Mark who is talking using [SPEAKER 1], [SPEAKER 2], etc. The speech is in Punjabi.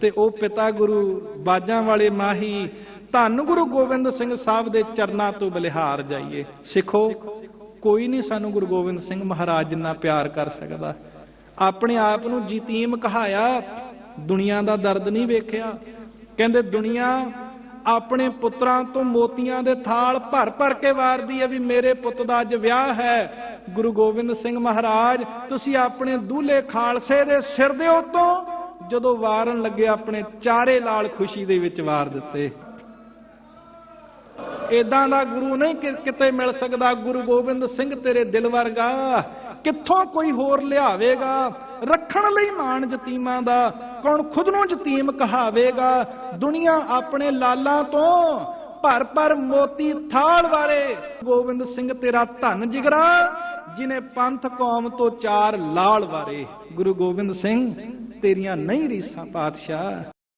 [SPEAKER 1] ਤੇ ਉਹ ਪਿਤਾ ਗੁਰੂ ਬਾਜਾਂ ਵਾਲੇ ਮਾਹੀ ਧੰਨ ਗੁਰੂ ਗੋਬਿੰਦ ਸਿੰਘ ਸਾਹਿਬ ਦੇ ਚਰਨਾਂ ਤੋਂ ਬਲਿਹਾਰ ਜਾਈਏ। ਸਿੱਖੋ, ਕੋਈ ਨਹੀਂ ਸਾਨੂੰ ਗੁਰੂ ਗੋਬਿੰਦ ਸਿੰਘ ਮਹਾਰਾਜ ਜਿੰਨਾ ਪਿਆਰ ਕਰ ਸਕਦਾ। ਆਪਣੇ ਆਪ ਨੂੰ ਜੀਤੀਮ ਕਹਾਇਆ, ਦੁਨੀਆ ਦਾ ਦਰਦ ਨਹੀਂ ਵੇਖਿਆ। ਕਹਿੰਦੇ, ਦੁਨੀਆ ਆਪਣੇ ਪੁੱਤਰਾਂ ਤੋਂ ਮੋਤੀਆਂ ਦੇ ਥਾਲ ਭਰ ਭਰ ਕੇ ਵਾਰਦੀ ਹੈ ਵੀ ਮੇਰੇ ਪੁੱਤ ਦਾ ਅੱਜ ਵਿਆਹ ਹੈ। ਗੁਰੂ ਗੋਬਿੰਦ ਸਿੰਘ ਮਹਾਰਾਜ, ਤੁਸੀਂ ਆਪਣੇ ਦੂਲੇ ਖਾਲਸੇ ਦੇ ਸਿਰ ਦੇ ਉੱਤੋਂ ਜਦੋਂ ਵਾਰਨ ਲੱਗੇ ਆਪਣੇ ਚਾਰੇ ਲਾਲ ਖੁਸ਼ੀ ਦੇ ਵਿੱਚ ਵਾਰ ਦਿੱਤੇ। ਇਦਾਂ ਦਾ ਗੁਰੂ ਨਹੀਂ ਕਿ ਕਿਤੇ ਮਿਲ ਸਕਦਾ। ਗੁਰੂ ਗੋਬਿੰਦ ਸਿੰਘ ਤੇਰੇ ਦਿਲ ਵਰਗਾ, ਕਿੱਥੋਂ ਕੋਈ ਹੋਰ ਲਿਆਵੇਗਾ? ਰੱਖਣ ਲਈ ਮਾਣ ਜਤੀਮਾਂ ਦਾ, ਕੌਣ ਖੁਦ ਨੂੰ ਜਤੀਮ ਕਹਾਵੇਗਾ? ਦੁਨੀਆ ਆਪਣੇ ਲਾਲਾਂ ਤੋਂ ਭਰ ਭਰ ਮੋਤੀ ਥਾਲ ਵਾਰੇ। ਗੋਬਿੰਦ ਸਿੰਘ ਤੇਰਾ ਧਨ ਜਿਗਰਾ, ਜਿਨੇ ਪੰਥ ਕੌਮ ਤੋਂ ਚਾਰ ਲਾਲ ਵਾਰੇ। ਗੁਰੂ ਗੋਬਿੰਦ ਸਿੰਘ ਤੇਰੀਆਂ ਨਹੀਂ ਰੀਸਾਂ ਪਾਤਸ਼ਾਹ।